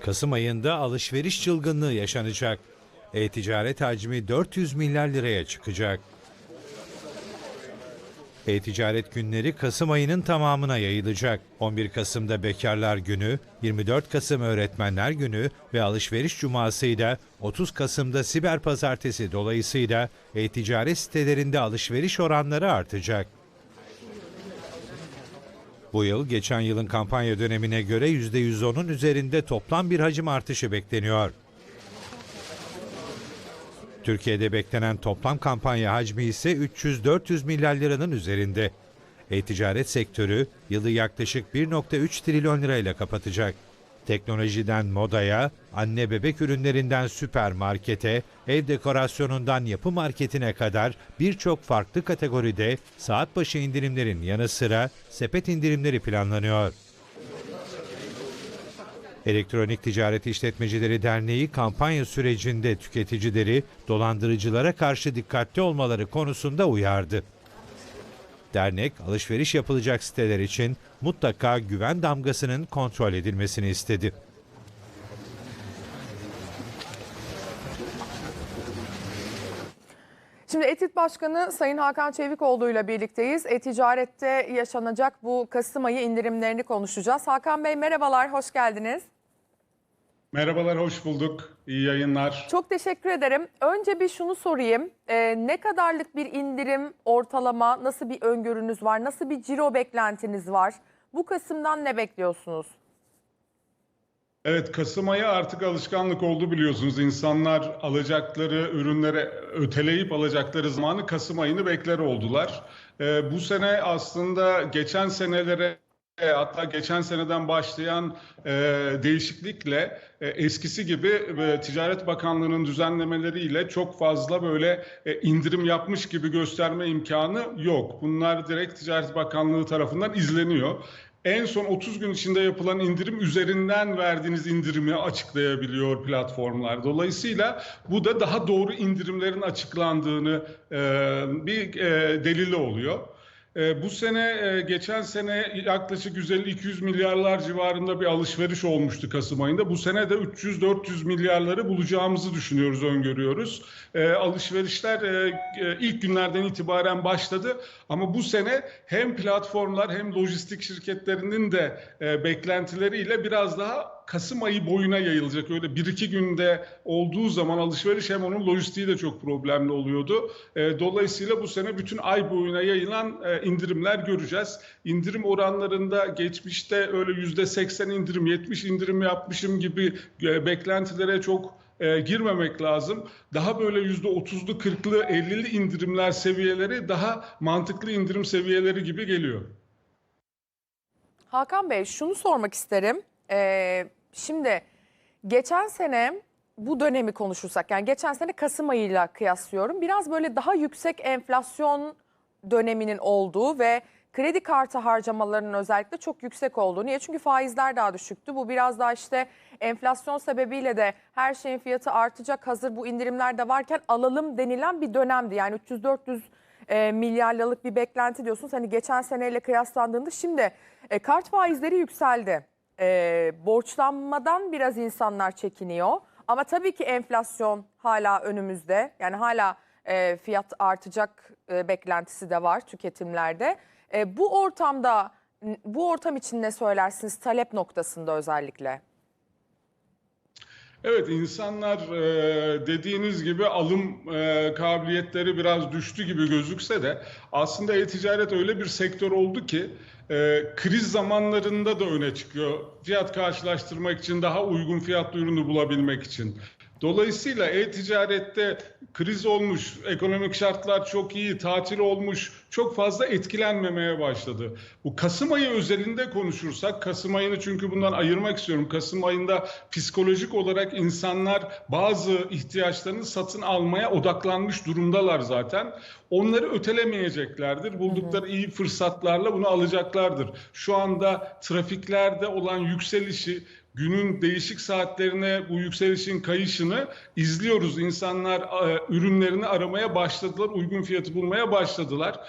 Kasım ayında alışveriş çılgınlığı yaşanacak. E-ticaret hacmi 400 milyar liraya çıkacak. E-ticaret günleri Kasım ayının tamamına yayılacak. 11 Kasım'da Bekarlar Günü, 24 Kasım Öğretmenler Günü ve Alışveriş Cuması'yla 30 Kasım'da Siber Pazartesi dolayısıyla e-ticaret sitelerinde alışveriş oranları artacak. Bu yıl geçen yılın kampanya dönemine göre %110'un üzerinde toplam bir hacim artışı bekleniyor. Türkiye'de beklenen toplam kampanya hacmi ise 300-400 milyar liranın üzerinde. E-ticaret sektörü yılı yaklaşık 1.3 trilyon lirayla kapatacak. Teknolojiden modaya, anne bebek ürünlerinden süpermarkete, ev dekorasyonundan yapı marketine kadar birçok farklı kategoride saat başı indirimlerin yanı sıra sepet indirimleri planlanıyor. Elektronik Ticaret İşletmecileri Derneği kampanya sürecinde tüketicileri dolandırıcılara karşı dikkatli olmaları konusunda uyardı. Dernek, alışveriş yapılacak siteler için mutlaka güven damgasının kontrol edilmesini istedi. Şimdi ETİT Başkanı Sayın Hakan Çevikoğlu ile birlikteyiz. E-ticarette yaşanacak bu Kasım ayı indirimlerini konuşacağız. Hakan Bey merhabalar, hoş geldiniz. Merhabalar, hoş bulduk. İyi yayınlar. Çok teşekkür ederim. Önce bir şunu sorayım. Ee, ne kadarlık bir indirim ortalama, nasıl bir öngörünüz var, nasıl bir ciro beklentiniz var? Bu Kasım'dan ne bekliyorsunuz? Evet, Kasım ayı artık alışkanlık oldu biliyorsunuz. İnsanlar alacakları ürünlere öteleyip alacakları zamanı Kasım ayını bekler oldular. Ee, bu sene aslında geçen senelere hatta geçen seneden başlayan e, değişiklikle e, eskisi gibi e, Ticaret Bakanlığı'nın düzenlemeleriyle çok fazla böyle e, indirim yapmış gibi gösterme imkanı yok. Bunlar direkt Ticaret Bakanlığı tarafından izleniyor. En son 30 gün içinde yapılan indirim üzerinden verdiğiniz indirimi açıklayabiliyor platformlar. Dolayısıyla bu da daha doğru indirimlerin açıklandığını e, bir e, delili oluyor. E, bu sene e, geçen sene yaklaşık 150-200 milyarlar civarında bir alışveriş olmuştu Kasım ayında. Bu sene de 300-400 milyarları bulacağımızı düşünüyoruz, öngörüyoruz. E, alışverişler e, e, ilk günlerden itibaren başladı ama bu sene hem platformlar hem lojistik şirketlerinin de e, beklentileriyle biraz daha Kasım ayı boyuna yayılacak. Öyle bir iki günde olduğu zaman alışveriş hem onun lojistiği de çok problemli oluyordu. E, dolayısıyla bu sene bütün ay boyuna yayılan e, indirimler göreceğiz. İndirim oranlarında geçmişte öyle yüzde seksen indirim, 70 indirim yapmışım gibi e, beklentilere çok e, girmemek lazım. Daha böyle yüzde otuzlu, kırklı, ellili indirimler seviyeleri daha mantıklı indirim seviyeleri gibi geliyor. Hakan Bey şunu sormak isterim. Ee, şimdi geçen sene bu dönemi konuşursak yani geçen sene Kasım ayıyla kıyaslıyorum. Biraz böyle daha yüksek enflasyon döneminin olduğu ve kredi kartı harcamalarının özellikle çok yüksek olduğu. Niye? Çünkü faizler daha düşüktü. Bu biraz daha işte enflasyon sebebiyle de her şeyin fiyatı artacak hazır bu indirimler de varken alalım denilen bir dönemdi. Yani 300-400 e, milyar bir beklenti diyorsunuz. Hani geçen seneyle kıyaslandığında şimdi e, kart faizleri yükseldi. E, borçlanmadan biraz insanlar çekiniyor. Ama tabii ki enflasyon hala önümüzde. Yani hala e, fiyat artacak e, beklentisi de var tüketimlerde. E, bu ortamda bu ortam için ne söylersiniz talep noktasında özellikle? Evet insanlar e, dediğiniz gibi alım e, kabiliyetleri biraz düştü gibi gözükse de aslında e-ticaret öyle bir sektör oldu ki e, kriz zamanlarında da öne çıkıyor. Fiyat karşılaştırmak için daha uygun fiyatlı ürünü bulabilmek için. Dolayısıyla e-ticarette kriz olmuş, ekonomik şartlar çok iyi, tatil olmuş, çok fazla etkilenmemeye başladı. Bu Kasım ayı özelinde konuşursak, Kasım ayını çünkü bundan ayırmak istiyorum. Kasım ayında psikolojik olarak insanlar bazı ihtiyaçlarını satın almaya odaklanmış durumdalar zaten. Onları ötelemeyeceklerdir. Buldukları iyi fırsatlarla bunu alacaklardır. Şu anda trafiklerde olan yükselişi, günün değişik saatlerine bu yükselişin kayışını izliyoruz. İnsanlar e, ürünlerini aramaya başladılar, uygun fiyatı bulmaya başladılar.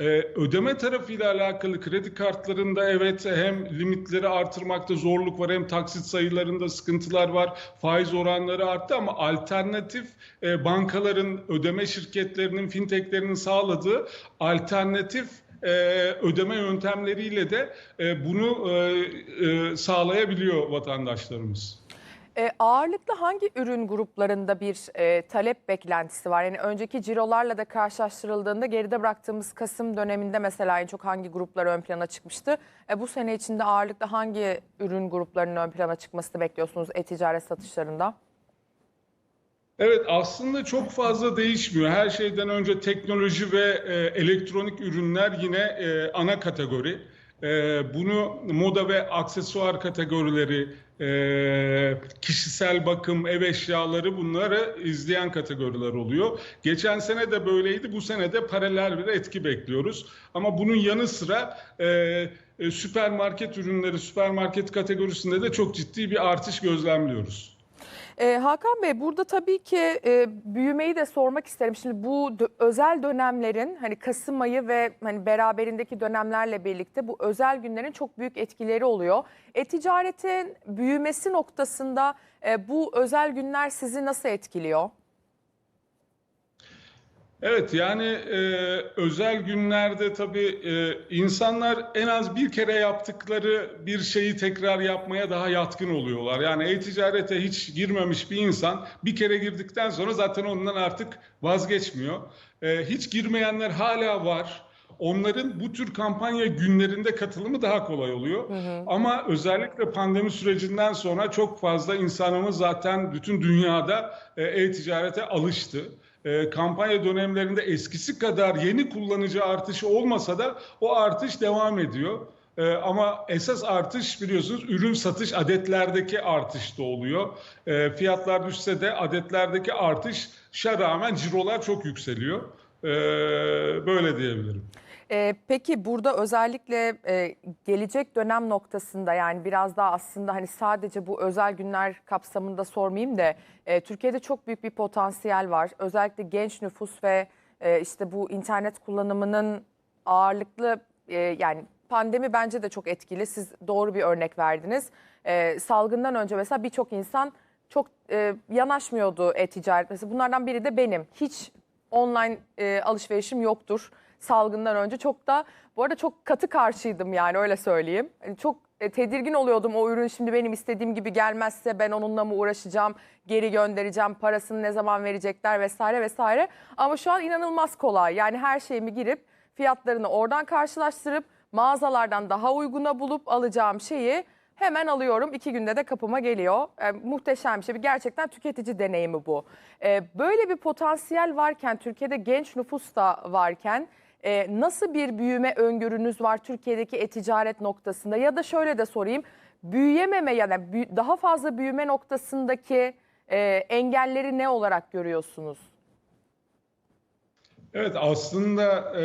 Ee, ödeme tarafıyla alakalı kredi kartlarında evet hem limitleri artırmakta zorluk var hem taksit sayılarında sıkıntılar var. Faiz oranları arttı ama alternatif e, bankaların, ödeme şirketlerinin, fintechlerinin sağladığı alternatif e, ödeme yöntemleriyle de e, bunu e, e, sağlayabiliyor vatandaşlarımız. E, ağırlıklı hangi ürün gruplarında bir e, talep beklentisi var? Yani önceki cirolarla da karşılaştırıldığında geride bıraktığımız Kasım döneminde mesela en çok hangi gruplar ön plana çıkmıştı? E, bu sene içinde ağırlıklı hangi ürün gruplarının ön plana çıkmasını bekliyorsunuz e-ticaret satışlarında? Evet aslında çok fazla değişmiyor. Her şeyden önce teknoloji ve e, elektronik ürünler yine e, ana kategori. E, bunu moda ve aksesuar kategorileri, e, kişisel bakım, ev eşyaları bunları izleyen kategoriler oluyor. Geçen sene de böyleydi. Bu sene de paralel bir etki bekliyoruz. Ama bunun yanı sıra e, e, süpermarket ürünleri, süpermarket kategorisinde de çok ciddi bir artış gözlemliyoruz. E, Hakan Bey burada tabii ki e, büyümeyi de sormak isterim. Şimdi bu özel dönemlerin hani Kasım ayı ve hani beraberindeki dönemlerle birlikte bu özel günlerin çok büyük etkileri oluyor. E-ticaretin büyümesi noktasında e, bu özel günler sizi nasıl etkiliyor? Evet yani e, özel günlerde tabii e, insanlar en az bir kere yaptıkları bir şeyi tekrar yapmaya daha yatkın oluyorlar. Yani e-ticarete hiç girmemiş bir insan bir kere girdikten sonra zaten ondan artık vazgeçmiyor. E, hiç girmeyenler hala var. Onların bu tür kampanya günlerinde katılımı daha kolay oluyor. Ama özellikle pandemi sürecinden sonra çok fazla insanımız zaten bütün dünyada e, e-ticarete alıştı e, kampanya dönemlerinde eskisi kadar yeni kullanıcı artışı olmasa da o artış devam ediyor. E, ama esas artış biliyorsunuz ürün satış adetlerdeki artış da oluyor. E, fiyatlar düşse de adetlerdeki artışa rağmen cirolar çok yükseliyor. E, böyle diyebilirim. E, peki burada özellikle e, gelecek dönem noktasında yani biraz daha aslında hani sadece bu özel günler kapsamında sormayayım da e, Türkiye'de çok büyük bir potansiyel var. Özellikle genç nüfus ve e, işte bu internet kullanımının ağırlıklı e, yani pandemi bence de çok etkili. Siz doğru bir örnek verdiniz. E, salgından önce mesela birçok insan çok e, yanaşmıyordu e-ticaret. Mesela bunlardan biri de benim. Hiç online e, alışverişim yoktur salgından önce. Çok da bu arada çok katı karşıydım yani öyle söyleyeyim. Hani çok e, tedirgin oluyordum o ürün şimdi benim istediğim gibi gelmezse ben onunla mı uğraşacağım, geri göndereceğim, parasını ne zaman verecekler vesaire vesaire. Ama şu an inanılmaz kolay. Yani her şeyimi girip fiyatlarını oradan karşılaştırıp mağazalardan daha uyguna bulup alacağım şeyi hemen alıyorum. iki günde de kapıma geliyor. E, muhteşem bir şey. Gerçekten tüketici deneyimi bu. E, böyle bir potansiyel varken, Türkiye'de genç nüfus da varken e, nasıl bir büyüme öngörünüz var Türkiye'deki e-ticaret noktasında? Ya da şöyle de sorayım. Büyüyememe yani büyü- daha fazla büyüme noktasındaki e, engelleri ne olarak görüyorsunuz? Evet aslında e,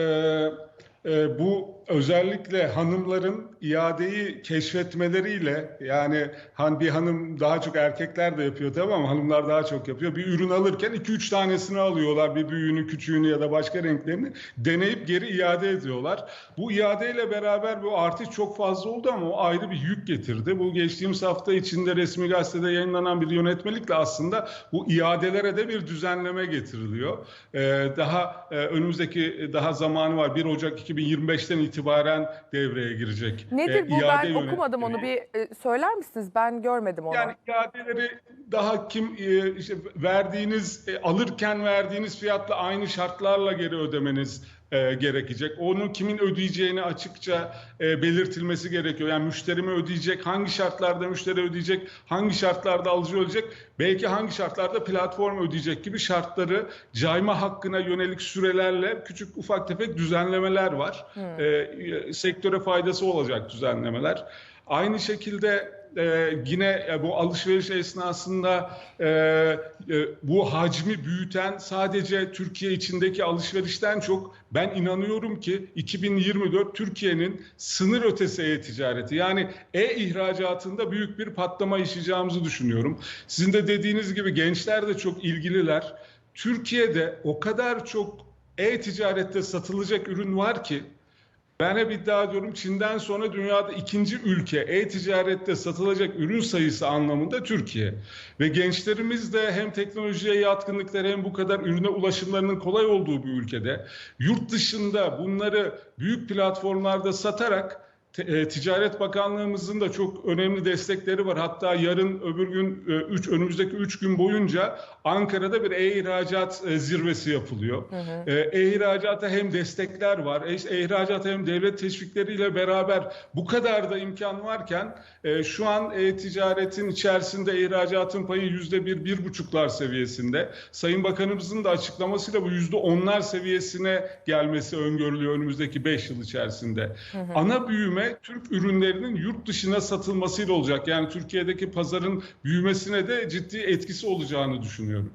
e, bu özellikle hanımların iadeyi keşfetmeleriyle yani han bir hanım daha çok erkekler de yapıyor tabii ama hanımlar daha çok yapıyor. Bir ürün alırken 2-3 tanesini alıyorlar bir büyüğünü küçüğünü ya da başka renklerini deneyip geri iade ediyorlar. Bu iadeyle beraber bu artış çok fazla oldu ama o ayrı bir yük getirdi. Bu geçtiğimiz hafta içinde resmi gazetede yayınlanan bir yönetmelikle aslında bu iadelere de bir düzenleme getiriliyor. Ee, daha e, önümüzdeki daha zamanı var. 1 Ocak 2025'ten itibaren devreye girecek. Nedir Ee, bu? iade Ben okumadım onu. Bir e, söyler misiniz? Ben görmedim onu. Yani iadeleri daha kim e, işte verdiğiniz e, alırken verdiğiniz fiyatla aynı şartlarla geri ödemeniz e, gerekecek. Onu kimin ödeyeceğini açıkça e, belirtilmesi gerekiyor. Yani müşteri mi ödeyecek, hangi şartlarda müşteri ödeyecek, hangi şartlarda alıcı ödeyecek, belki hangi şartlarda platform ödeyecek gibi şartları cayma hakkına yönelik sürelerle küçük ufak tefek düzenlemeler var. E, e, sektöre faydası olacak düzenlemeler. Aynı şekilde e, yine e, bu alışveriş esnasında e, e, bu hacmi büyüten sadece Türkiye içindeki alışverişten çok ben inanıyorum ki 2024 Türkiye'nin sınır ötesi e-ticareti yani e-ihracatında büyük bir patlama yaşayacağımızı düşünüyorum. Sizin de dediğiniz gibi gençler de çok ilgililer. Türkiye'de o kadar çok e-ticarette satılacak ürün var ki ben hep iddia ediyorum Çin'den sonra dünyada ikinci ülke e-ticarette satılacak ürün sayısı anlamında Türkiye. Ve gençlerimiz de hem teknolojiye yatkınlıkları hem bu kadar ürüne ulaşımlarının kolay olduğu bir ülkede yurt dışında bunları büyük platformlarda satarak Ticaret Bakanlığımızın da çok önemli destekleri var. Hatta yarın öbür gün 3 önümüzdeki 3 gün boyunca Ankara'da bir e-ihracat e, zirvesi yapılıyor. E, E-ihracata hem destekler var. E- E-ihracata hem devlet teşvikleriyle beraber bu kadar da imkan varken e, şu an e-ticaretin içerisinde ihracatın payı yüzde bir, bir buçuklar seviyesinde. Sayın Bakanımızın da açıklamasıyla bu yüzde onlar seviyesine gelmesi öngörülüyor önümüzdeki 5 yıl içerisinde. Ana büyüme Türk ürünlerinin yurt dışına satılmasıyla olacak. Yani Türkiye'deki pazarın büyümesine de ciddi etkisi olacağını düşünüyorum.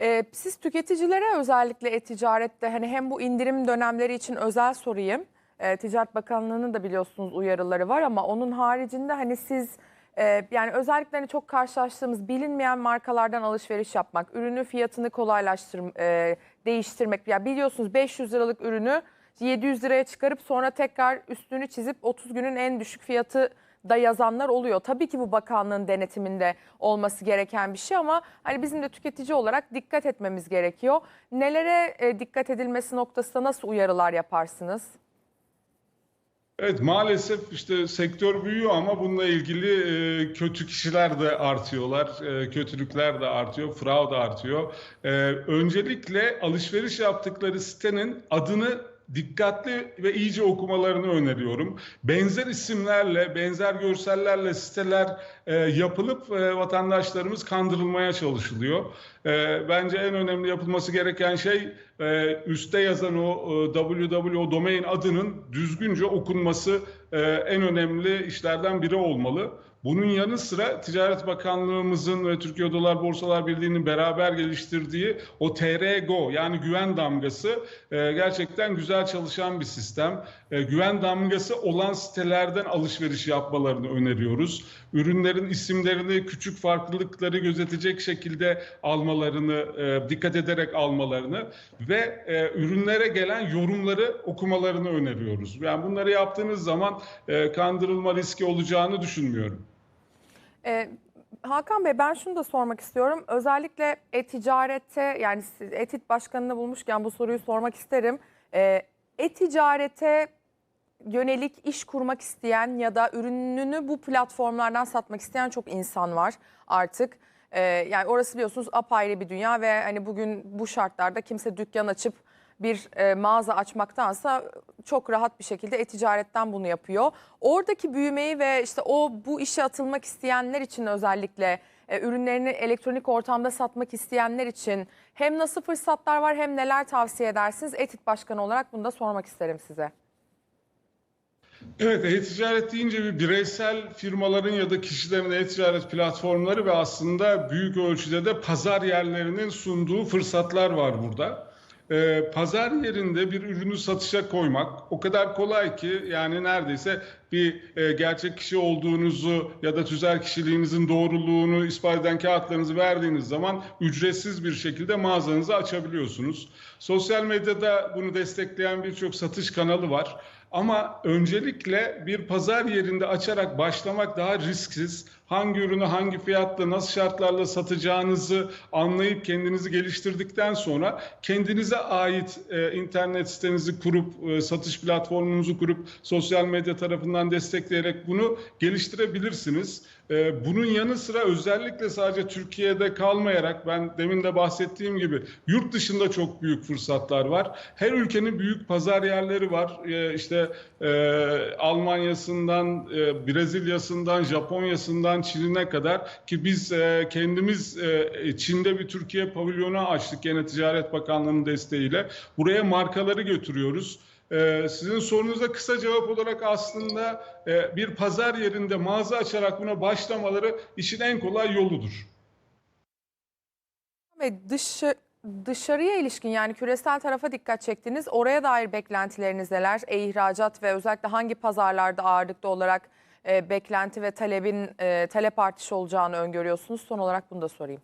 Ee, siz tüketicilere özellikle e-ticarette hani hem bu indirim dönemleri için özel sorayım. Ee, Ticaret Bakanlığı'nın da biliyorsunuz uyarıları var ama onun haricinde hani siz e, yani özellikle hani çok karşılaştığımız bilinmeyen markalardan alışveriş yapmak, ürünü fiyatını kolaylaştırmak, değiştirmek. Ya biliyorsunuz 500 liralık ürünü 700 liraya çıkarıp sonra tekrar üstünü çizip 30 günün en düşük fiyatı da yazanlar oluyor. Tabii ki bu bakanlığın denetiminde olması gereken bir şey ama hani bizim de tüketici olarak dikkat etmemiz gerekiyor. Nelere e, dikkat edilmesi noktasında nasıl uyarılar yaparsınız? Evet maalesef işte sektör büyüyor ama bununla ilgili e, kötü kişiler de artıyorlar, e, kötülükler de artıyor, fraud da artıyor. E, öncelikle alışveriş yaptıkları sitenin adını dikkatli ve iyice okumalarını öneriyorum. Benzer isimlerle, benzer görsellerle siteler e, yapılıp e, vatandaşlarımız kandırılmaya çalışılıyor. E, bence en önemli yapılması gereken şey e, üstte yazan o e, www o domain adının düzgünce okunması e, en önemli işlerden biri olmalı. Bunun yanı sıra Ticaret Bakanlığımızın ve Türkiye Odalar Borsalar Birliği'nin beraber geliştirdiği o TRGO yani güven damgası e, gerçekten güzel çalışan bir sistem. E, güven damgası olan sitelerden alışveriş yapmalarını öneriyoruz. Ürünlerin isimlerini küçük farklılıkları gözetecek şekilde almalarını, e, dikkat ederek almalarını ve e, ürünlere gelen yorumları okumalarını öneriyoruz. Yani bunları yaptığınız zaman e, kandırılma riski olacağını düşünmüyorum. Ee, Hakan Bey ben şunu da sormak istiyorum. Özellikle e-ticarette yani siz ETİT Başkanı'nı bulmuşken bu soruyu sormak isterim. Ee, e-ticarete yönelik iş kurmak isteyen ya da ürününü bu platformlardan satmak isteyen çok insan var artık. Ee, yani orası biliyorsunuz apayrı bir dünya ve hani bugün bu şartlarda kimse dükkan açıp bir e, mağaza açmaktansa çok rahat bir şekilde e-ticaretten bunu yapıyor. Oradaki büyümeyi ve işte o bu işe atılmak isteyenler için özellikle e, ürünlerini elektronik ortamda satmak isteyenler için hem nasıl fırsatlar var hem neler tavsiye edersiniz? Etit Başkanı olarak bunu da sormak isterim size. Evet, e-ticaret deyince bir bireysel firmaların ya da kişilerin e-ticaret platformları ve aslında büyük ölçüde de pazar yerlerinin sunduğu fırsatlar var burada. Ee, pazar yerinde bir ürünü satışa koymak o kadar kolay ki yani neredeyse bir e, gerçek kişi olduğunuzu ya da tüzel kişiliğinizin doğruluğunu ispat eden kağıtlarınızı verdiğiniz zaman ücretsiz bir şekilde mağazanızı açabiliyorsunuz. Sosyal medyada bunu destekleyen birçok satış kanalı var. Ama öncelikle bir pazar yerinde açarak başlamak daha risksiz. Hangi ürünü hangi fiyatla nasıl şartlarla satacağınızı anlayıp kendinizi geliştirdikten sonra kendinize ait e, internet sitenizi kurup e, satış platformunuzu kurup sosyal medya tarafından destekleyerek bunu geliştirebilirsiniz. E, bunun yanı sıra özellikle sadece Türkiye'de kalmayarak ben demin de bahsettiğim gibi yurt dışında çok büyük fırsatlar var. Her ülkenin büyük pazar yerleri var. E, işte e, Almanya'sından, e, Brezilya'sından, Japonya'sından Çin'ine kadar ki biz e, kendimiz e, Çin'de bir Türkiye pavilyonu açtık gene Ticaret Bakanlığı'nın desteğiyle. Buraya markaları götürüyoruz. Ee, sizin sorunuza kısa cevap olarak aslında e, bir pazar yerinde mağaza açarak buna başlamaları işin en kolay yoludur. Ve dışı, dışarıya ilişkin yani küresel tarafa dikkat çektiniz. Oraya dair beklentileriniz neler? E-ihracat ve özellikle hangi pazarlarda ağırlıklı olarak e, beklenti ve talebin e, talep artışı olacağını öngörüyorsunuz? Son olarak bunu da sorayım.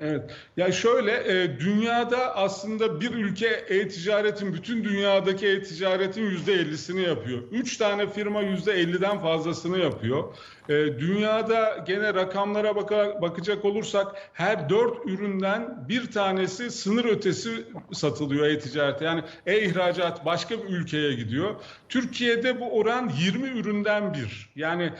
Evet. Ya şöyle e, dünyada aslında bir ülke e-ticaretin bütün dünyadaki e-ticaretin %50'sini yapıyor. Üç tane firma %50'den fazlasını yapıyor. E, dünyada gene rakamlara baka- bakacak olursak her dört üründen bir tanesi sınır ötesi satılıyor e-ticarete. Yani e-ihracat başka bir ülkeye gidiyor. Türkiye'de bu oran 20 üründen bir. Yani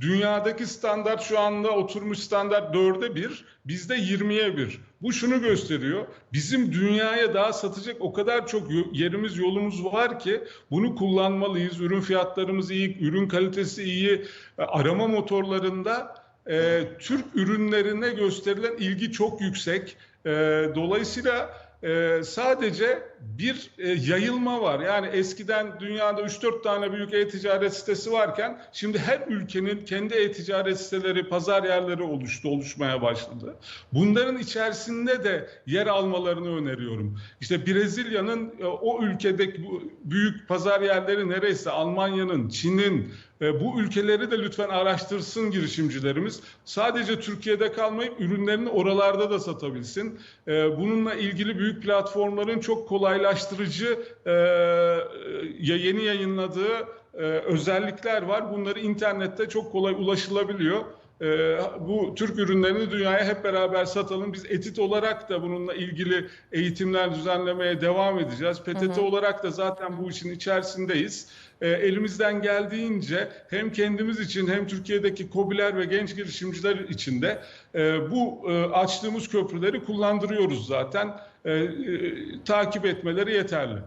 dünyadaki standart şu anda oturmuş standart dörde bir. Bizde 20'ye bir. Bu şunu gösteriyor. Bizim dünyaya daha satacak o kadar çok yerimiz yolumuz var ki bunu kullanmalıyız. Ürün fiyatlarımız iyi, ürün kalitesi iyi. E, Arama motorlarında e, Türk ürünlerine gösterilen ilgi çok yüksek. E, dolayısıyla e, sadece bir e, yayılma var. Yani eskiden dünyada 3-4 tane büyük e-ticaret sitesi varken şimdi her ülkenin kendi e-ticaret siteleri, pazar yerleri oluştu, oluşmaya başladı. Bunların içerisinde de yer almalarını öneriyorum. İşte Brezilya'nın e, o ülkedeki büyük pazar yerleri neresi? Almanya'nın, Çin'in, bu ülkeleri de lütfen araştırsın girişimcilerimiz. Sadece Türkiye'de kalmayıp ürünlerini oralarda da satabilsin. E, Bununla ilgili büyük platformların çok kolaylaştırıcı e, yeni yayınladığı e, özellikler var. Bunları internette çok kolay ulaşılabiliyor. E, bu Türk ürünlerini dünyaya hep beraber satalım. Biz etit olarak da bununla ilgili eğitimler düzenlemeye devam edeceğiz. PTT olarak da zaten bu işin içerisindeyiz. E, elimizden geldiğince hem kendimiz için hem Türkiye'deki KOBİ'ler ve genç girişimciler için de e, bu e, açtığımız köprüleri kullandırıyoruz zaten. E, e, takip etmeleri yeterli.